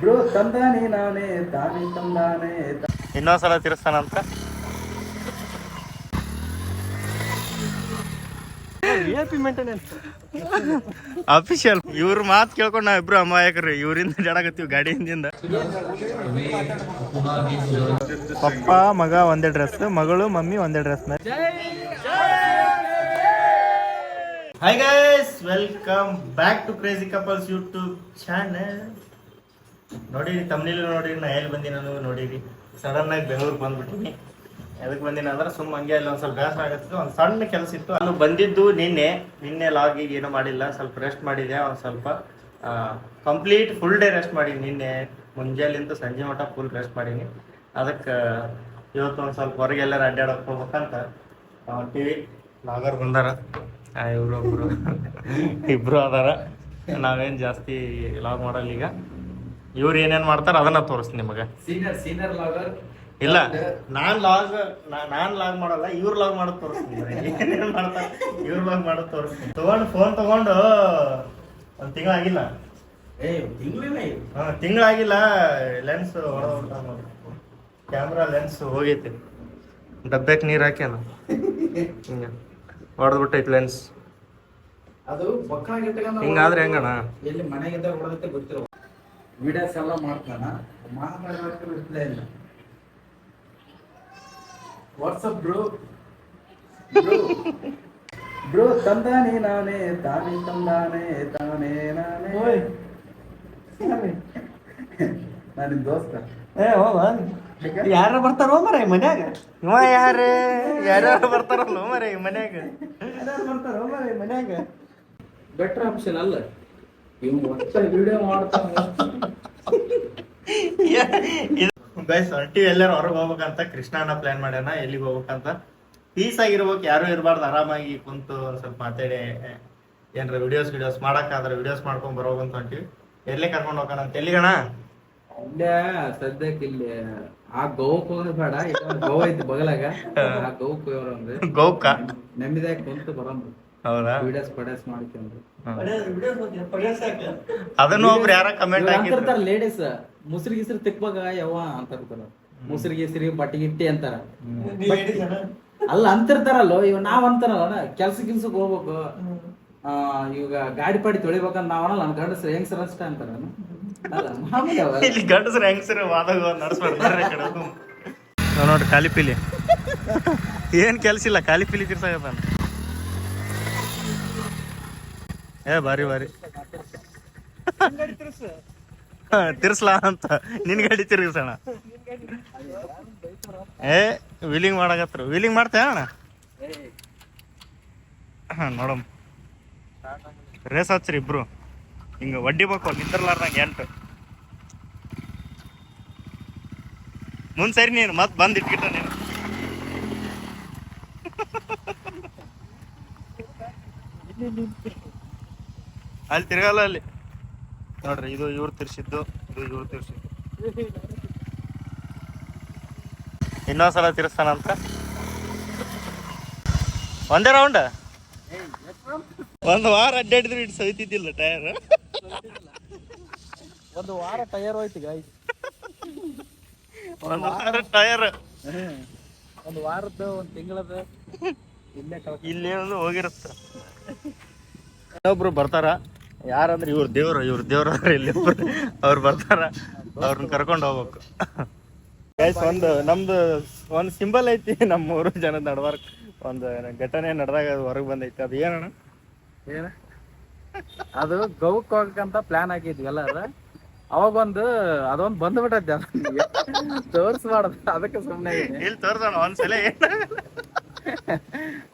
Bro ತಂದಾನೆ ನಾನೇ ತಾನೇ ತಂದಾನೆ ಇನ್ನೊಂದ್ಸಲ ತಿರ್ಸ್ತಾನಂತ ಅಫಿಷಿಯಲ್ ಇವ್ರ ಮಾತು ಕೇಳ್ಕೊಂಡು ನಾವ್ ಇಬ್ರು ಅಮಾಯಕರು ಇವರಿಂದ ಜಡಾಕತ್ತೀವಿ ಗಾಡಿ ಹಿಂದಿಂದ ಪಪ್ಪ ಮಗ ಒಂದೇ ಡ್ರೆಸ್ ಮಗಳು ಮಮ್ಮಿ ಒಂದೇ dress hi guys welcome back to crazy couples YouTube channel ನೋಡಿರಿ ತಮ್ಮನಿಲ್ಲ ನೋಡಿರಿ ನಾ ಎಲ್ಲಿ ಬಂದಿನ ನಾನು ನೋಡಿರಿ. ಸಡನ್ ಆಗಿ ಬೆಂಗಳೂರಿಗೆ ಬಂದ್ಬಿಟ್ಟಿನಿ. ಎದಕ್ಕೆ ಬಂದಿನ ಅಂದ್ರೆ ಸುಮ್ಮ ಹಂಗೆ ಅಲ್ಲಿ ಒಂದು ಸ್ವಲ್ಪ ಬೇಸರ ಆಗತ್ತಿತ್ತು. ಒಂದು ಸಣ್ಣ ಕೆಲಸ ಇತ್ತು. ಅಲ್ಲಿ ಬಂದಿದ್ದು ನಿನ್ನೆ. ನಿನ್ನೆ ಲಾಗಿ ಏನೂ ಮಾಡಿಲ್ಲ. ಸ್ವಲ್ಪ ರೆಸ್ಟ್ ಮಾಡಿದೆ. ಒಂದ್ ಸ್ವಲ್ಪ ಕಂಪ್ಲೀಟ್ ಫುಲ್ ಡೇ ರೆಸ್ಟ್ ಮಾಡೀನಿ ನಿನ್ನೆ. ಮುಂಜಾನೆಯಿಂದ ಸಂಜೆ ಮಟ್ಟ ಫುಲ್ ರೆಸ್ಟ್ ಮಾಡೀನಿ. ಅದಕ್ಕೆ ಇವತ್ತು ಒಂದು ಸ್ವಲ್ಪ ಹೊರಗೆ ಎಲ್ಲರೂ ಅಡ್ಡಾಡಕ್ಕೆ ಹೋಗ್ಬೇಕಂತ ಟಿವಿ ನಾಗರ್ ಬಂದಾರ. ಇವರು ಒಬ್ರು. ಇಬ್ರು ಅದಾರ. ನಾವೇನು ಜಾಸ್ತಿ ಲಾಗ್ ಮಾಡಲ್ಲ ಈಗ. ಇವ್ರು ಏನೇನ್ ಮಾಡ್ತಾರ ಅದನ್ನ ತೋರಿಸ್ತೀನಿ ನಿಮಗೆ. ಸೀನಿಯರ್ ಸೀನಿಯರ್ ಲಾಗರ್ ಇಲ್ಲ ನಾನ್ ಲಾಗ್ ನಾನ್ ಲಾಗ್ ಮಾಡಲ್ಲ ಇವ್ರ ಲಾಗ್ ಮಾಡೋದ್ ತೋರಿಸ್ತೀನಿ ಏನೇನ್ ಮಾಡ್ತಾರ ಇವ್ರ ಲಾಗ್ ಮಾಡೋದ್ ತೋರಿಸ್ತೀನಿ. ತಗೊಂಡು ಫೋನ್ ತಗೊಂಡು ಒಂದ್ ತಿಂಗಳಾಗಿಲ್ಲ ತಿಂಗಳಾಗಿಲ್ಲ ಲೆನ್ಸ್ ಕ್ಯಾಮ್ರಾ ಲೆನ್ಸ್ ಹೋಗೈತಿ. ಡಬ್ಬೆಕ್ ನೀರ್ ಹಾಕ್ಯಾನ ಹೊಡೆದ್ಬಿಟ್ಟೈತಿ ಲೆನ್ಸ್ ಅದು ಹಿಂಗಾದ್ರೆ ಹೆಂಗಣ್ಣ? ಎಲ್ಲಿ ಮನೆಗಿದ್ದಾಗ ಹೊಡೆದತ್ತೆ ಗೊತ್ತಿರೋ ವಿಡಿಯೋಸ್ ಎಲ್ಲ ಮಾಡ್ತಾನ ಮಾತಾಡೋಕೆ ರಿಪ್ಲೈ ಇಲ್ಲ. ವಾಟ್ಸಪ್ ಬ್ರೋ ಬ್ರೋ ತಂದಾನೆ ನಾನೇ ತಾನೇ ತಂದಾನೆ ತಾನೇ ನಾನೇ. ನಾನು ದೋಸ್ತ. ಏ ಹೋಗ ಯಾರ ಬರ್ತಾರೋ ಮರ ಮನ್ಯಾಗ? ಇವ ಯಾರ? ಯಾರ್ಯಾರು ಬರ್ತಾರಲ್ಲ ಮರ ಮನ್ಯಾಗ? ಯಾರ್ಯಾರು ಬರ್ತಾರೋ ಮರ ಮನ್ಯಾಗ? ಬೆಟರ್ ಆಪ್ಷನ್ ಅಲ್ಲ. ಇವ್ ಒಟ್ಟ ವಿಡಿಯೋ ಮಾಡ್ತಾನ. ಗೈಸ್ ಹೊಂಟಿ ಎಲ್ಲರೂ ಹೊರಗೆ ಹೋಗ್ಬೇಕಂತ ಕೃಷ್ಣನ ಪ್ಲಾನ್ ಮಾಡ್ಯಾನ ಎಲ್ಲಿಗೆ ಹೋಗ್ಬೇಕಂತ. ಪೀಸ್ ಆಗಿರ್ಬೇಕು ಯಾರು ಇರಬಾರ್ದು ಆರಾಮಾಗಿ ಕುಂತು ಒಂದ್ ಸ್ವಲ್ಪ ಮಾತಾಡಿ. ಏನ್ರ ವಿಡಿಯೋಸ್ ವಿಡಿಯೋಸ್ ಮಾಡಕ್ಕಾದ್ರೆ ವಿಡಿಯೋಸ್ ಮಾಡ್ಕೊಂಡ್ ಬರೋಗಂತ ಹೊಂಟಿವಿ. ಎಲ್ಲಿ ಕರ್ಕೊಂಡು ಹೋಗೋಣ ಅಂತ? ಎಲ್ಲಿಗಣ? ಸದ್ಯಕ್ಕೆ ಇಲ್ಲಿ ಆ ಗೋಕ್ ಹೋಗೋದು ಬೇಡ ಗೋವ ಐತಿ ಬಗಲಾಗ. ಆ ಗೋಕ್ ಹೋಗೋರಂದ್ರೆ ಗೋಕ ನೆಮ್ಮದಿಯಾಗ ಕುಂತು ಬರೋದು ಹೌದಾ? ವಿಡಿಯೋಸ್ ಪಡೇಸ್ ಮಾಡ್ಕೊಂಡು ಅದನ್ನು ಒಬ್ರು ಯಾರ ಕಮೆಂಟ್ ಹಾಕಿದ್ರು. ಅಂತಿರ್ತಾರ ಲೇಡೀಸ್ ಮುಸ್ರಿ ಗಿಸ್ರಿ ತಿಕ್ಬಾಗ ಅಂತ ಅಂತಾರ ಮುಸ್ರಿ ಗಿಸ್ರಿ ಬಟ್ಟಿ ಗಿಟ್ಟಿ ಅಂತಾರ. ಅಲ್ಲ ಅಂತಿರ್ತಾರಲ್ಲೋ ಇವ್ ನಾವ್ ಅಂತಾರಲ್ಲ ಕೆಲ್ಸ ಗಿಲ್ಸಕ್ ಹೋಗ್ಬೇಕು. ಆ ಇವಾಗ ಗಾಡಿ ಪಾಡಿ ತೊಳಿಬೇಕಂತ ನಾವ್ ನನ್ ಗಂಡಸ್ರ ಹೆಂಗ್ಸರ್ ಅಷ್ಟ ಅಂತಾರ. ಇಲ್ಲಿ ಗಂಡಸ್ರ ಹೆಂಗಸರು ವಾದಾಗ ನಾವ್ ನೋಡ್ರಿ ಖಾಲಿ ಪಿಲಿ. ಏನ್ ಕೆಲ್ಸ ಇಲ್ಲ ಖಾಲಿ ಪಿಲಿ ತಿರ್ಸಾಕತ್ತಾನ ಏ ಬಾರಿ ಬಾರಿ. ತಿರ್ಸ್ಲಾ ಅಂತ. ನಿನ್ ಗಾಡಿ ತಿರ್ಗಿಸೋಣ. ಏ ವೀಲಿಂಗ್ ಮಾಡಾಕತ್ರ. ವೀಲಿಂಗ್ ಮಾಡ್ತೇ ಅಣ್ಣ? ನೋಡಮ್ ರೇಸ್ ಹಚ್ಚ್ರಿ ಇಬ್ರು. ಹಿಂಗ ಒಡ್ಡಿಬೇಕು ನಿಂತಿರ್ಲಾರ್ದಂಗ ಎಂಟು. ಮುಂದ್ ಸರಿ ನೀನು ಮತ್ ಬಂದ್ ಇಟ್ಕಿಟ್ಟ ನೀನು. ಅಲ್ಲಿ ತಿರ್ಗಲ್ಲ ಅಲ್ಲಿ. ನೋಡ್ರಿ ಇದು ಇವ್ರು ತಿರ್ಸಿದ್ದು ಇದು ಇವ್ರು ತಿರ್ಸಿದ್ದು. ಇನ್ನೊಂದ್ಸಲ ತಿರ್ಸ್ತಾನಂತ ಒಂದೇ ರೌಂಡ್ ಒಂದು ವಾರ ಅಡ್ಡಾಡಿದ್ರೆ ಇಟ್ಟು ಸವಿತಿದ್ದಿಲ್ಲ ಟೈರ್ ಒಂದು ವಾರ ಟೈರ್ ಹೋಯ್ತು ಗಾಯ್ ಒಂದು ವಾರ ಟೈರ್ ಒಂದು ವಾರದ್ದು ಒಂದು ತಿಂಗಳದ ಇಲ್ಲೇ ಇಲ್ಲೇ ಒಂದು ಹೋಗಿರುತ್ತೆ. ಇನ್ನೊಬ್ರು ಬರ್ತಾರ. ಯಾರಂದ್ರೆ ಇವ್ರ ದೇವ್ರು ಇವ್ರ ದೇವ್ರ ಇಲ್ಲಿ ಅವ್ರು ಬರ್ತಾರ. ಅವ್ರನ್ನ ಕರ್ಕೊಂಡು ಹೋಗ್ಬೇಕು. ಗೈಸ್ ಒಂದು ನಮ್ದು ಒಂದು ಸಿಂಬಲ್ ಐತಿ ನಮ್ಮ ಮೂರು ಜನ ನಡವಾರ ಒಂದು ಘಟನೆ ನಡೆದಾಗ ಹೊರಗೆ ಬಂದೈತಿ. ಅದು ಏನಣ್ಣ? ಏನ? ಅದು ಗೌಕ್ ಹೋಗಕ್ಕಂತ ಪ್ಲಾನ್ ಹಾಕಿದ್ವಿ ಎಲ್ಲಾರ. ಅವಾಗ ಒಂದು ಅದೊಂದು ಬಂದ್ಬಿಟ್ಟೈತೆ ತೋರ್ಸ್ಬಾರ್ದು. ಅದಕ್ಕೆ ಸುಮ್ಮನೆ ಇಲ್ಲಿ ತೋರ್ಸೋಣ ಒಂದ್ಸಲ ಏನಾಗಲ್ಲ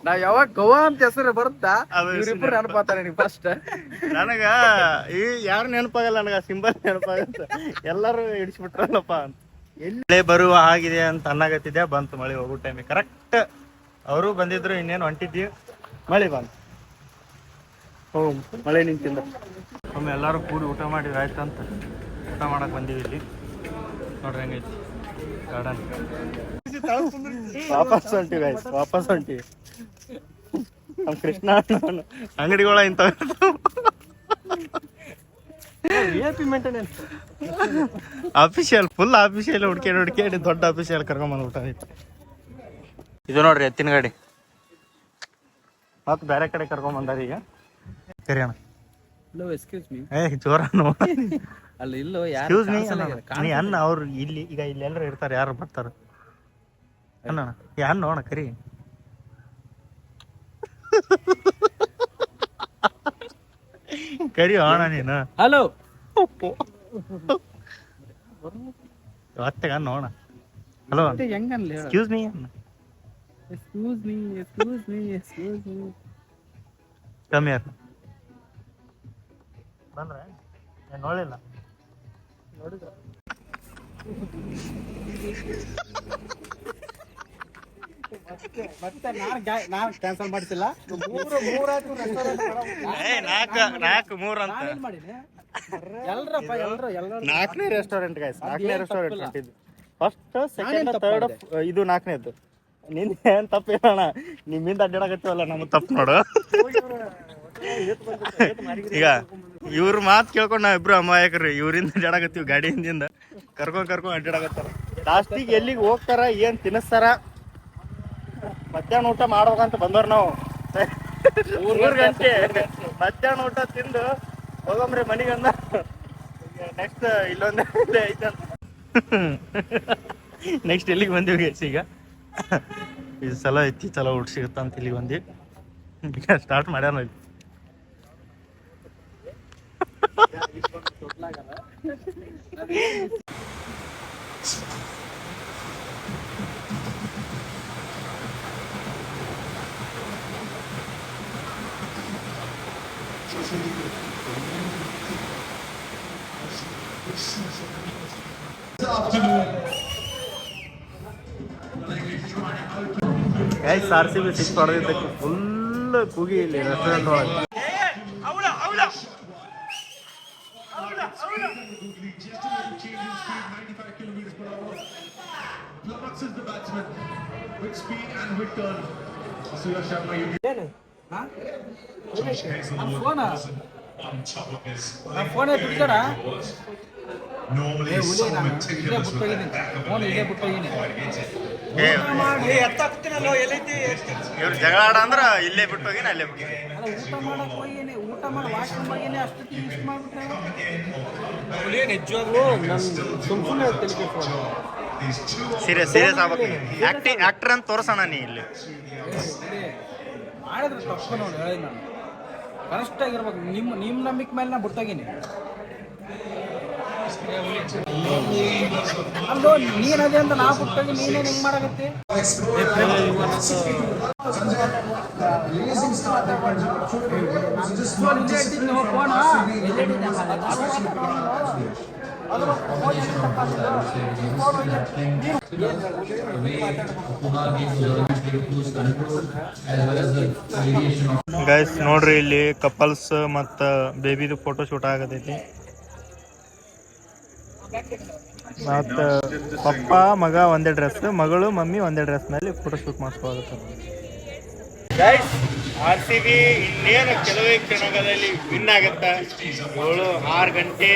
ನಾವ್ ಯಾವಾಗ ಗೋವಾ ಅಂತ ಹೆಸರು ಬರುತ್ತಾ? ಇವ್ರಿಬ್ರು ನೆನಪಾತಾರೆ ನೀವು ಫಸ್ಟ್ ನನಗ ಈ ಯಾರು ನೆನಪಾಗಲ್ಲ ನನಗ ಸಿಂಬಲ್ ನೆನಪಾಗತ್ತ. ಎಲ್ಲಾರು ಹಿಡಿಸ್ಬಿಟ್ರಲ್ಲಪ್ಪ ಅಂತ. ಎಲ್ಲೇ? ಬರುವ ಆಗಿದೆ ಅಂತ ಅನ್ನಾಗತ್ತಿದೆ ಬಂತು ಮಳೆ ಹೋಗೋ ಟೈಮ್ ಕರೆಕ್ಟ್ ಅವರು ಬಂದಿದ್ರು ಇನ್ನೇನು ಹೊಂಟಿದ್ವಿ ಮಳೆ ಬಂತು. ಹೋ ಮಳೆ ನಿಂತಿಲ್ಲ ಒಮ್ಮೆ ಎಲ್ಲರೂ ಕೂಡಿ ಊಟ ಮಾಡಿದ್ರೆ ಆಯ್ತಂತ. ಊಟ ಮಾಡಕ್ ಬಂದೀವಿ ಇಲ್ಲಿ. ನೋಡ್ರಿ ಹೆಂಗೈತಿ. ಗಾರ್ಡನ್ ವಾಪಸ್ ಹೊಂಟಿವಿ ಗೈಸ್ ವಾಪಸ್ ಹೊಂಟಿವಿ ನಮ್ಮ ಕೃಷ್ಣ ಅಂಗಡಿಗಳ ಇಂತ ಅಫಿಷಿಯಲ್ ಫುಲ್ ಅಫಿಷಿಯಲ್ ಹುಡ್ಕೇಡಿ ಹುಡ್ಕೇಡಿ ದೊಡ್ಡ ಅಫಿಷಿಯಲ್ ಕರ್ಕೊಂಡ್ ಬಂದ್ಬಿಟ್ಟ ಇದು ನೋಡ್ರಿ ಎತ್ತಿನ ಗಾಡಿ. ಮತ್ ಬೇರೆ ಕಡೆ ಕರ್ಕೊಂಡ್ ಬಂದಾರ ಈಗ? ಸರಿ ಅಣ್ಣ. ಹಲೋ ಎಕ್ಸ್ಕ್ಯೂಸ್ ಮೀ ಏ ಜೋರ ಅಲ್ಲ ಇಲ್ಲ ಯಾರು ನೀ ಅನ್ನ ಅವ್ರು ಇಲ್ಲಿ ಈಗ ಇಲ್ಲಿ ಎಲ್ಲರೂ ಇರ್ತಾರೆ ಯಾರು ಬರ್ತಾರ? ಅಣ್ಣ ಅನ್ನ ನೋಡ ಕರಿ. ಕರಿ ಅಣ್ಣ ನೀನು. ಹಲೋ. ಒತ್ತಗ ನೋಣ hello. ಹೆಂಗನ್ಲಿ excuse me excuse me excuse me excuse me ಕಮ್ಮಿ ಯಾರು ಬಂದ್ರೆ? ನೋಡಿಲ್ಲ ಮತ್ತೆ ನಾನು ನಾನು ಕ್ಯಾನ್ಸಲ್ ಮಾಡ್ತಿಲ್ಲ ಮೂರು ಮೂರಾಯ್ತು ನಾಲ್ಕು ನಾಲ್ಕು ಮೂರು ಅಂತ. ನಾನೇನ್ ಮಾಡೀನಿ ಎಲ್ರಪ್ಪ ಎಲ್ರು ಎಲ್ರು ನಾಲ್ಕನೇ ರೆಸ್ಟೋರೆಂಟ್ ಗೈಸ್ ನಾಲ್ಕನೇ ರೆಸ್ಟೋರೆಂಟ್ ತಪ್ಪಿಲ್ಲ. ಫಸ್ಟ್ ಸೆಕೆಂಡ್ ನಾನೇನ್ ಥರ್ಡ್ ತಪ್ಪು ಇದು ನಾಲ್ಕನೇದು ನಿಂದ ಏನ್ ತಪ್ಪಿಲ್ಲ ಅಣ್ಣ ನಿಮ್ಮಿಂದ ಅಡ್ಡಾಡಕತ್ತೀವಲ್ಲ ನಮ್ಗೆ ತಪ್ಪು ನೋಡು. ಈಗ ಇವ್ರ ಮಾತು ಕೇಳ್ಕೊಂಡು ನಾವ್ ಇಬ್ರು ಅಮಾಯಕರು ಇವರಿಂದ ಅಡ್ಡಾಡಕತ್ತೀವಿ ಗಾಡಿ ಹಿಂದಿಂದ ಕರ್ಕೊಂಡ್ ಕರ್ಕೊಂಡ್ ಅಡ್ಡಾಡಕತ್ತಾರ. ಲಾಸ್ಟಿಗೆ ಎಲ್ಲಿಗೆ ಹೋಗ್ತಾರ ಏನ್ ತಿನ್ನಿಸ್ತಾರ? ಮಧ್ಯಾಹ್ನ ಊಟ ಮಾಡ್ಬೇಕಂತ ಬಂದವ್ರ ನಾವು. ಮೂರ್ ಗಂಟೆ ಮಧ್ಯಾಹ್ನ ಊಟ ತಿಂದು ಹೋಗಂಬ್ರಿ ಮನೆಗೆ ಅಂದ. ನೆಕ್ಸ್ಟ್ ಇಲ್ಲೊಂದು ಐತಂತ ನೆಕ್ಸ್ಟ್ ಎಲ್ಲಿಗೆ ಬಂದಿವಿ ಗೈಸ್ ಈಗ? ಈ ಸಲ ಐತಿ ಚಲೋ ಊಟ ಸಿಗುತ್ತ ಅಂತ ಇಲ್ಲಿಗೆ ಬಂದಿ ಈಗ ಸ್ಟಾರ್ಟ್ ಮಾಡ್ಯಾರ ನಾವು. Guys R C B six ಹೊಡೆದಿದ್ದಕ್ಕೆ full ಕೂಗಿ ಇಲ್ಲಿ ರೆಸ್ಟೋರೆಂಟ್ ಒಳಗೆ Flummoxes ಫೋನ್? ಬಿಡ್ತಾರ ಏ ಹುಲಿ ನಾನು. ಇಲ್ಲೇ ಬಿಟ್ಟೋಗಿದ್ದೀನಿ ಫೋನ್ ಇಲ್ಲೇ ಬಿಟ್ಟೋಗಿದ್ದೀನಿ. ಇವ್ರು ಜಗಳ ಆಡ ಅಂದ್ರ ಇಲ್ಲೇ ಬಿಟ್ಟು ಹೋಗಿನ ಅಲ್ಲೇ ಬಿಟ್ಟು. ಅಲ್ಲ ಊಟ ಮಾಡಕ್ ಹೋಗಿನಿ. ಊಟ ಮಾಡಿ ವಾಶ್ರೂಮ್ ಹೋಗಿನಿ. ಅಷ್ಟೊತ್ತಿಗೆ ಇಷ್ಟು ಮಾಡ್ಬಿಟ್ರೆ ನಿಜವಾಗ್ಲೂ ನನ್ ಸುಮ್ ಸುಮ್ಮನೆ ತಲೆ ಕೆಡ್ಸ್ಕೊಳಲ್ಲ. These two ಸೀರಿಯಸ್ ಸೀರಿಯಸ್ ಆಗ್ಬೇಕು. ಆಕ್ಟಿಂಗ್ ಆಕ್ಟರ್ ಅಂತ ತೋರ್ಸೋಣ ನೀ ಇಲ್ಲಿ. ಮಾಡಿದ್ರೆ ತಪ್ಪು ನೋಡಿ ಹೇಳಿ ನಾನು ಕರೆಕ್ಟ್ ಆಗಿರ್ಬೇಕು ನಿಮ್ಮ ನಿಮ್ಮ ನಂಬಿಕೆ ಮೇಲೆ ನಾ ಬಿಡ್ತಾಗೀನಿ ಅಲ್ಲೋ ನೀನ್ ಅದೇ ಅಂತ ನಾ ಬಿಟ್ಟೋಗಿ ನೀನೇ ಹೆಂಗ್ ಮಾಡಾಕತ್ತಿ ಗೈಸ್ ನೋಡ್ರಿ ಇಲ್ಲಿ ಕಪಲ್ಸ್ ಮತ್ತ ಬೇಬಿದು ಫೋಟೋ ಶೂಟ್ ಆಗತೈತಿ. ಮತ್ತ ಪಪ್ಪ, ಮಗ ಒಂದೇ ಡ್ರೆಸ್ ಮಗಳು, ಮಮ್ಮಿ ಒಂದೇ ಡ್ರೆಸ್ ಮೇಲೆ ಫೋಟೋ ಶೂಟ್ ಮಾಡಿಸ್ಕೋಗುತ್ತೆ ಗೈಸ್ ಆರ್ ಸಿ ಬಿ ಇನ್ನೇನು ಕೆಲವೇ ಕ್ಷಣಗಳಲ್ಲಿ ವಿನ್ ಆಗತ್ತ? ಏಳು, ಆರು ಗಂಟೆ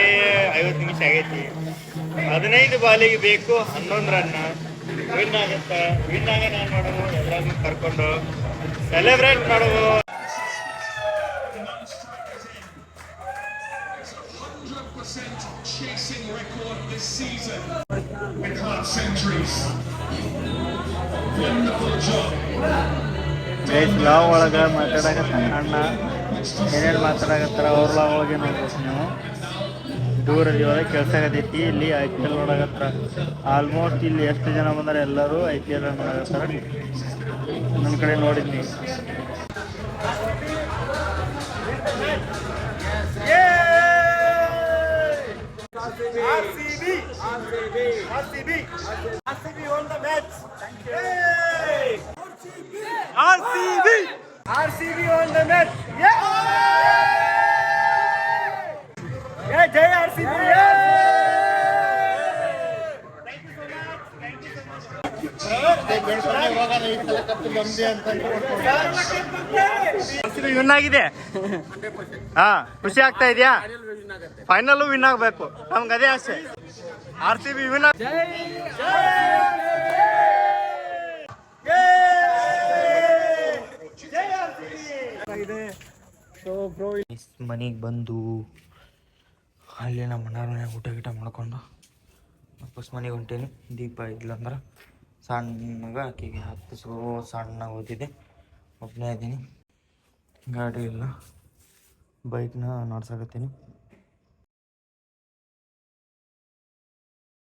ಐವತ್ತು ನಿಮಿಷ ಆಗೈತಿ. ಹದಿನೈದು ಬಾಲಿಗೆ ಬೇಕು ಹನ್ನೊಂದು ರನ್ ವಿನ್ ಆಗುತ್ತೆ ವಿನ್ ಆಗ ನಾನು ಮಾಡೋದು ಎಲ್ಲರನ್ನೂ ಕರ್ಕೊಂಡು ಸೆಲೆಬ್ರೇಟ್ ಮಾಡೋದು. 100% chasing record this ಲಾವ್ ಒಳಗೆ ಮಾತಾಡಕತ್ತ ಅಣ್ಣ, ಏನೇನು ಮಾತಾಡಕತ್ತಾರ ಅವ್ರ ಲಾವ್ ಒಳಗೆ ನೋಡ್ಬೇಕು ನೀವು. ದೂರಲ್ಲಿ ಒಳಗೆ ಕೆಲಸ ಆಗತೈತಿ ಇಲ್ಲಿ ಐ ಪಿ ಎಲ್ ನೋಡಕತ್ತಾರ ಆಲ್ಮೋಸ್ಟ್ ಇಲ್ಲಿ ಎಷ್ಟು ಜನ ಬಂದಾರ ಎಲ್ಲರೂ ಐ ಪಿ ಎಲ್ ನೋಡಕತ್ತಾರ ನನ್ನ ಕಡೆ ನೋಡಿದ್ನಿ ಜೈ ವಿನ್ ಆಗಿದೆ. ಹಾ ಖುಷಿ ಆಗ್ತಾ ಇದೆಯಾ? ಫೈನಲ್ ವಿನ್ ಆಗ್ಬೇಕು. ನಮ್ಗೆ ಅದೇ ಆಸೆ. ಆರ್ ಸಿ ಬಿ ವಿನ್ ಮನೆಗೆ ಬಂದು ಅಲ್ಲಿ ನಮ್ಮ ಮನೆಯವ್ರ ಮನ್ಯಾಗ ಊಟ ಗೀಟ ಮಾಡ್ಕೊಂಡು ವಾಪಸ್ ಮನೆಗೆ ಹೊಂಟೇನಿ. ದೀಪ ಇದ್ಲಂದ್ರೆ ಸಣ್ಣಗ ಆಕೆಗೆ ಹತ್ತು ಸೋ ಸಣ್ಣಗೆ ಓದಿದೆ ಒಬ್ಬನೇ ಇದ್ದೀನಿ. ಗಾಡಿ ಇಲ್ಲ ಬೈಕ್ನ ನಡ್ಸಕತ್ತೀನಿ.